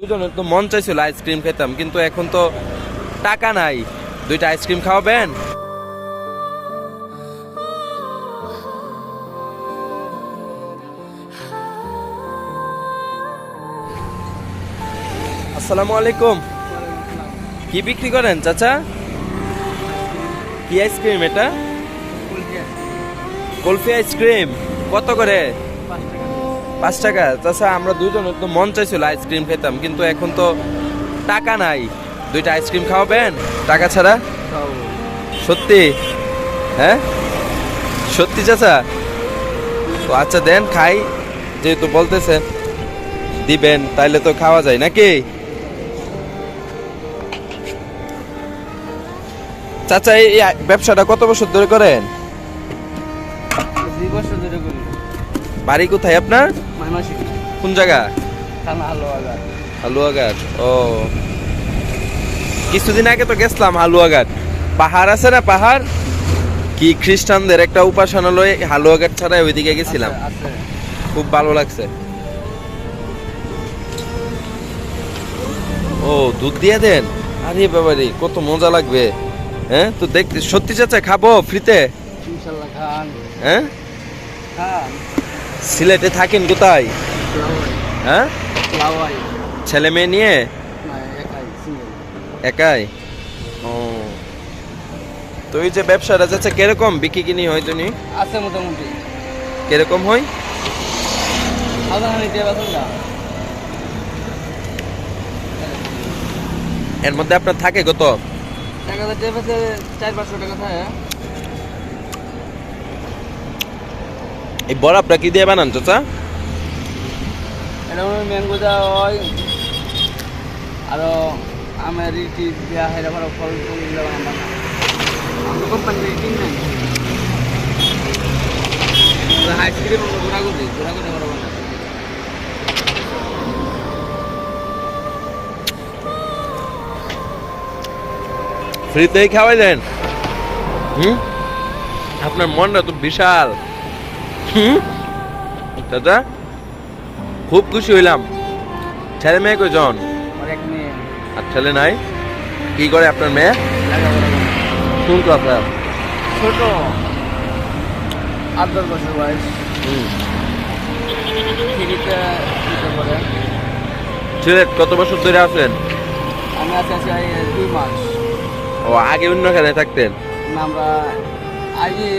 দুজনের তো মন চাইছিল আইসক্রিম খেতাম, কিন্তু এখন তো টাকা নাই। দুইটা আইসক্রিম খাওয়াবেন? আসসালামু আলাইকুম। কি বিক্রি করেন, চাচা? কি আইসক্রিম এটা? Kulfi ice cream. কত করে? পাঁচ টাকা। চাচা আমরা দুজন তো মন চাইছিল আইসক্রিম খেতাম, কিন্তু এখন তো টাকা নাই। দুইটা আইসক্রিম খাওয়াবেন? টাকা ছাড়া? সত্যি? হ্যাঁ? সত্যি চাচা? তো আচ্ছা দেন খাই, যেহেতু বলতেছেন দিবেন, তাইলে তো খাওয়া যায় নাকি? চাচা, এই ব্যবসাটা কত বছর ধরে করেন? দুই বছর ধরে করি। বাড়ি কোথায় আপনার? কোন জায়গা? হালুয়াঘাট। ও। কিছুদিন আগে তো গেছিলাম হালুয়াঘাট। পাহাড় আছে না পাহাড়? কি খ্রিস্টানদের একটা উপাসনালয় হালুয়াঘাট ছাড়া ওইদিকে গেছিলাম। খুব ভালো লাগছে। ও দুধ দিয়ে দেন? আরে বাবারে কত মজা লাগবে। হ্যাঁ তো দেখতে সত্যি চাচা খাব ফ্রিতে? হ্যাঁ? সিলেটে থাকেন কোথায়? হ্যাঁ? ছেলে মেয়ে নিয়ে? একাই ও। তো এই যে ব্যবসাটা যাচ্ছে কীরকম? বিক্রি কিনি হয় তুমি আছে মোটামুটি। কীরকম হয়? এর মধ্যে আপনার থাকে কত? দিয়ে চার পাঁচশো টাকা থাকে। এই বড়াপটা কি দিয়ে বানান চাচা? এটা মনে ম্যাঙ্গো দেওয়া হয়। আরও আমের রিটি দেওয়া হয় আবার ফল আইসক্রিম ফ্রিতেই খাওয়াই দেন। হুম? আপনার মনটা তো বিশাল। হুম? চাচা খুব খুশি হইলাম। ছেলে মেয়ে কজন আর ছেলে নাই? কি করে আপনার মেয়ে। কোন কথা ছোট। আট দশ বছর বয়স। সিলেট কত বছর ধরে আছেন? আমি আছি আছি দুই মাস। ও আগে অন্য খানে থাকতেন? আমরা আজই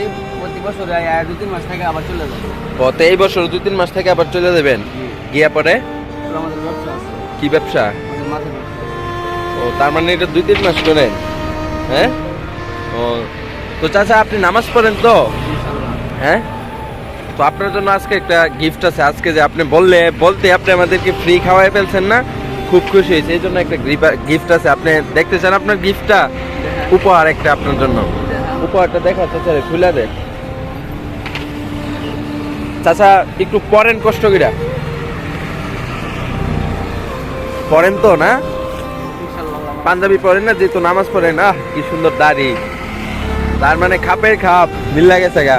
প্রতি বছর আই দু তিন মাস থেকে আবার চলে যাব। ও তো এই বছর দুই তিন মাস থেকে আবার চলে যাবেন? গিয়া পরে? আমাদের ব্যবসা আছে। কি ব্যবসা? ও তার মানে এটা দুই তিন মাস করেন? হ্যাঁ? ও তো চাচা আপনি নামাজ পড়েন তো? হ্যাঁ? তো আপনার জন্য আজকে একটা গিফট আছে। আজকে যে আপনি বললে বলতে আপনি আমাদেরকে ফ্রি খাওয়াই ফেলছেন না? খুব খুশি হয়েছে। এই জন্য একটা গিফট আছে। আপনি দেখতে চান আপনার গিফটটা উপহার একটা আপনার জন্য। উপহারটা দেখা চাচা খুলে দে চাচা একটু পরেন কষ্ট কিরা পড়েন তো না? পাঞ্জাবি পড়েন না যেহেতু নামাজ পড়েন আহ কি সুন্দর দাড়ি। তার মানে খাপের খাপ মিল্লা গেছে গা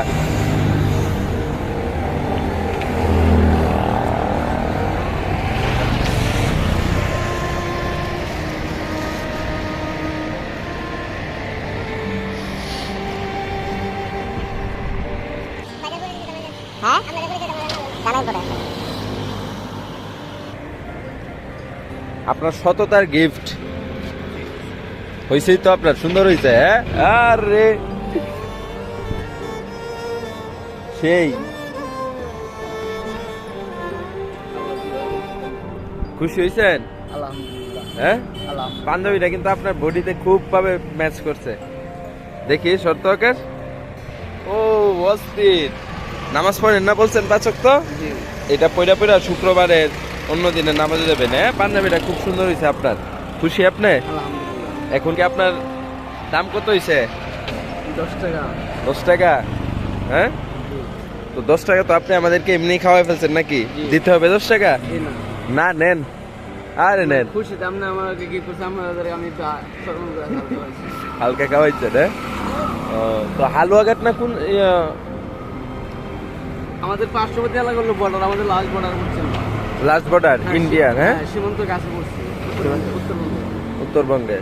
হ্যাঁ জানাই আপনার সততার গিফট হয়েছেই তো আপনার সুন্দর হয়েছে হ্যাঁ? আরে! সেই। খুশি হয়েছেন হ্যাঁ? পাঞ্জাবিটা কিন্তু আপনার বডিতে খুব ভাবে ম্যাচ করছে। দেখি শর্তকের ও অস্থির। নামাজ পড়েন না বলছেন পাচক তো? এটা পয়লা পয়লা শুক্রবারের অন্য দিনে নামাজে যাবেন হ্যাঁ? পাঞ্জাবিটা খুব সুন্দর হয়েছে আপনার। খুশি আপনি? এখন কি আপনার দাম কত হয়েছে দশ টাকা। দশ টাকা হ্যাঁ? তো দশ টাকা তো আপনি আমাদেরকে এমনি খাওয়াই ফেলছেন নাকি? দিতে হবে দশ টাকা? না। নেন। আরে নেন। খুশি দাম না আমাকে কি করছে? আমি হালকা খাওয়াইছেন হ্যাঁ? তো হালুয়াঘাট না কোন আমাদের পার্শ্ববর্তী এলাকা হলো বর্ডার আমাদের লাস্ট বর্ডার করছে লাস্ট বর্ডার ইন্ডিয়ান হ্যাঁ? সীমান্ত কাছে পড়ছে। উত্তরবঙ্গ। উত্তরবঙ্গে।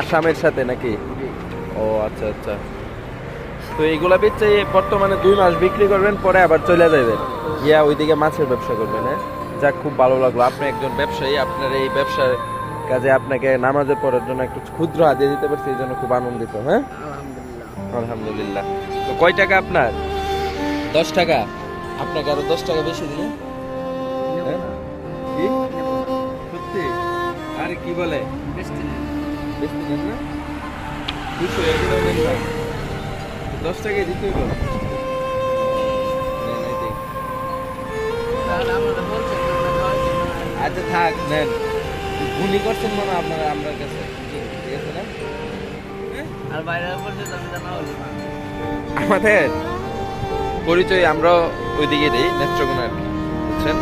আসামের সাথে নাকি? ও আচ্ছা আচ্ছা। তো এইগুলা বেচে বর্তমানে দুই মাস বিক্রি করবেন পরে আবার চলে যাবেন ইয়া ওইদিকে মাছের ব্যবসা করবেন হ্যাঁ? যাক খুব ভালো লাগল। আপনি একজন ব্যবসায়ী আপনার এই ব্যবসার কাজে আপনাকে নামাজের পড়ার জন্য একটু ক্ষুদ্র হাতিয়ে দিতে পারছি এই জন্য খুব আনন্দিত হ্যাঁ? আলহামদুলিল্লাহ। আলহামদুলিল্লাহ। তো কয় টাকা আপনার? দশ টাকা? আপনাকে আরও দশ টাকা বেশি দিলে? হ্যাঁ? সত্যি? আরে কি বলে? বেশি দেন না? দুশো টাকায় দিতে আচ্ছা থাক নেন। গুলি করছেন মনে আপনারা আপনার কাছে। ঠিক আছে না? আর বাইরে পর্যন্ত আমাদের? পরিচয় আমরা ওইদিকে দিই নেত্রকোনা আর কি বুঝছেন?